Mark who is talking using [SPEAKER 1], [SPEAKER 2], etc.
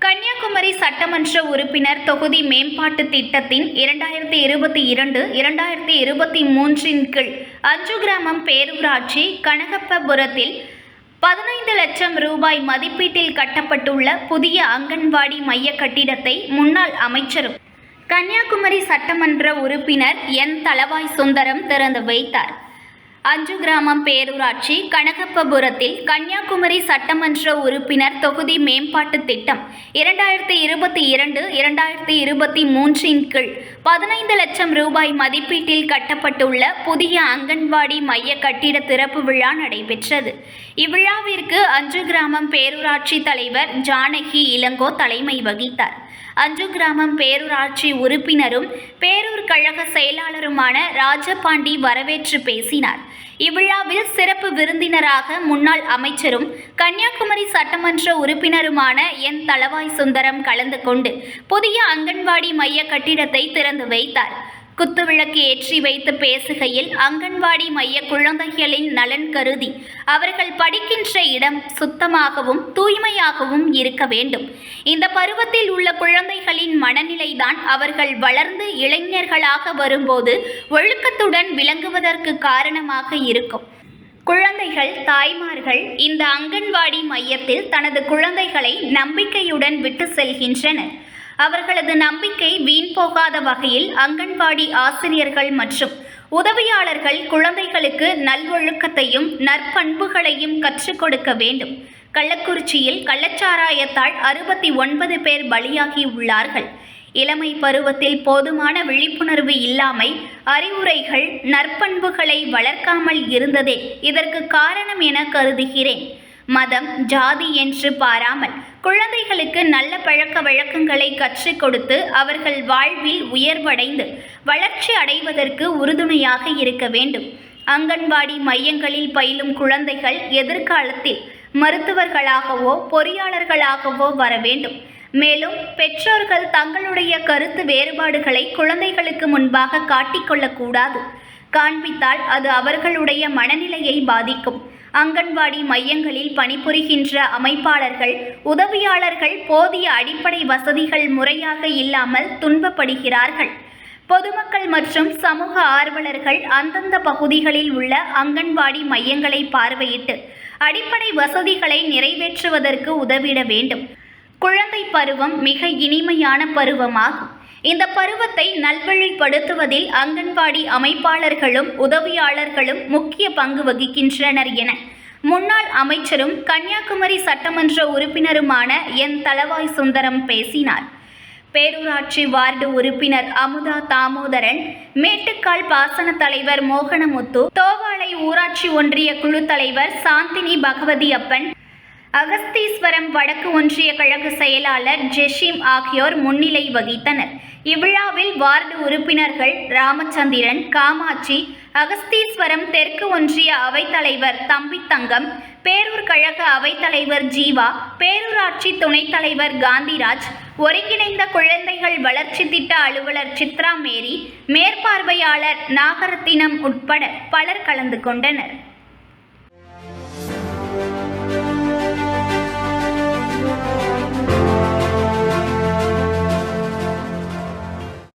[SPEAKER 1] கன்னியாகுமரி சட்டமன்ற உறுப்பினர் தொகுதி மேம்பாட்டு திட்டத்தின் இரண்டாயிரத்தி இருபத்தி இரண்டு இரண்டாயிரத்தி இருபத்தி மூன்றின் கீழ் அஞ்சு கிராமம் பேரூராட்சி கனகப்பபுரத்தில் பதினைந்து லட்சம் ரூபாய் மதிப்பீட்டில் கட்டப்பட்டுள்ள புதிய அங்கன்வாடி மைய கட்டிடத்தை முன்னாள் அமைச்சரும் கன்னியாகுமரி சட்டமன்ற உறுப்பினர் என் தளவாய் சுந்தரம் திறந்து வைத்தார். அஞ்சு கிராமம் பேரூராட்சி கனகப்பபுரத்தில் கன்னியாகுமரி சட்டமன்ற உறுப்பினர் தொகுதி மேம்பாட்டு திட்டம் இரண்டாயிரத்தி இருபத்தி இரண்டு இரண்டாயிரத்தி இருபத்தி மூன்றின் கீழ் பதினைந்து லட்சம் ரூபாய் மதிப்பீட்டில் கட்டப்பட்டுள்ள புதிய அங்கன்வாடி மைய கட்டிட திறப்பு விழா நடைபெற்றது. இவ்விழாவிற்கு அஞ்சு கிராமம் பேரூராட்சி தலைவர் ஜானகி இளங்கோ தலைமை வகித்தார். அஞ்சு கிராமம் பேரூராட்சி உறுப்பினரும் பேரூர் கழக செயலாளருமான ராஜபாண்டி வரவேற்று பேசினார். இவ்விழாவில் சிறப்பு விருந்தினராக முன்னாள் அமைச்சரும் கன்னியாகுமரி சட்டமன்ற உறுப்பினருமான என் தளவாய் சுந்தரம் கலந்து கொண்டு புதிய அங்கன்வாடி மைய கட்டிடத்தை திறந்து வைத்தார். குத்துவிளக்கு ஏற்றி வைத்து பேசுகையில் அங்கன்வாடி மைய குழந்தைகளின் நலன் கருதி அவர்கள் படிக்கின்ற இடம் சுத்தமாகவும் தூய்மையாகவும் இருக்க வேண்டும். இந்த பருவத்தில் உள்ள குழந்தைகளின் மனநிலைதான் அவர்கள் வளர்ந்து இளைஞர்களாக வரும்போது ஒழுக்கத்துடன் விளங்குவதற்கு காரணமாக இருக்கும். குழந்தைகள் தாய்மார்கள் இந்த அங்கன்வாடி மையத்தில் தனது குழந்தைகளை நம்பிக்கையுடன் விட்டு செல்கின்றனர். அவர்களது நம்பிக்கை வீண் போகாத வகையில் அங்கன்வாடி ஆசிரியர்கள் மற்றும் உதவியாளர்கள் குழந்தைகளுக்கு நல்வொழுக்கத்தையும் நற்பண்புகளையும் கற்றுக் கொடுக்க வேண்டும். கள்ளக்குறிச்சியில் கள்ளச்சாராயத்தால் அறுபத்தி ஒன்பது பேர் பலியாகி உள்ளார்கள். இளமை பருவத்தில் போதுமான விழிப்புணர்வு இல்லாமை அறிவுரைகள் நற்பண்புகளை வளர்க்காமல் இருந்ததே இதற்கு காரணம் என கருதுகிறேன். மதம் ஜாதி என்று பாராமல் குழந்தைகளுக்கு நல்ல பழக்க வழக்கங்களை கற்றுக் கொடுத்து அவர்கள் வாழ்வில் உயர்வடைந்து வளர்ச்சி அடைவதற்கு உறுதுணையாக இருக்க வேண்டும். அங்கன்வாடி மையங்களில் பயிலும் குழந்தைகள் எதிர்காலத்தில் மருத்துவர்களாகவோ பொறியாளர்களாகவோ வர வேண்டும். மேலும் பெற்றோர்கள் தங்களுடைய கருத்து வேறுபாடுகளை குழந்தைகளுக்கு முன்பாக காட்டிக்கொள்ளக்கூடாது காண்பித்தால் அது அவர்களுடைய மனநிலையை பாதிக்கும். அங்கன்வாடி மையங்களில் பணிபுரிகின்ற அமைப்பாளர்கள் உதவியாளர்கள் போதிய அடிப்படை வசதிகள் முறையாக இல்லாமல் துன்பப்படுகிறார்கள். பொதுமக்கள் மற்றும் சமூக ஆர்வலர்கள் அந்தந்த பகுதிகளில் உள்ள அங்கன்வாடி மையங்களை பார்வையிட்டு அடிப்படை வசதிகளை நிறைவேற்றுவதற்கு உதவிட வேண்டும். குழந்தை பருவம் மிக இனிமையான பருவமாகும். இந்த பருவத்தை நல்வழிப்படுத்துவதில் அங்கன்வாடி அமைப்பாளர்களும் உதவியாளர்களும் முக்கிய பங்கு வகிக்கின்றனர் என முன்னாள் அமைச்சரும் கன்னியாகுமரி சட்டமன்ற உறுப்பினருமான என். தளவாய் சுந்தரம் பேசினார். பேரூராட்சி வார்டு உறுப்பினர் அமுதா தாமோதரன் மேட்டுக்கால் பாசன தலைவர் மோகனமுத்து தோவாளை ஊராட்சி ஒன்றிய குழு தலைவர் சாந்தினி பகவதி அப்பன் அகஸ்தீஸ்வரம் வடக்கு ஒன்றிய கழக செயலாளர் ஜெஷிம் ஆகியோர் முன்னிலை வகித்தனர். இவ்விழாவில் வார்டு உறுப்பினர்கள் ராமச்சந்திரன் காமாட்சி அகஸ்தீஸ்வரம் தெற்கு ஒன்றிய அவைத்தலைவர் தம்பித்தங்கம் பேரூர் கழக அவைத்தலைவர் ஜீவா பேரூராட்சி துணைத் தலைவர் காந்திராஜ் ஒருங்கிணைந்த குழந்தைகள் வளர்ச்சி திட்ட அலுவலர் சித்ரா மேரி மேற்பார்வையாளர் நாகரத்தினம் உட்பட பலர் கலந்து கொண்டனர்.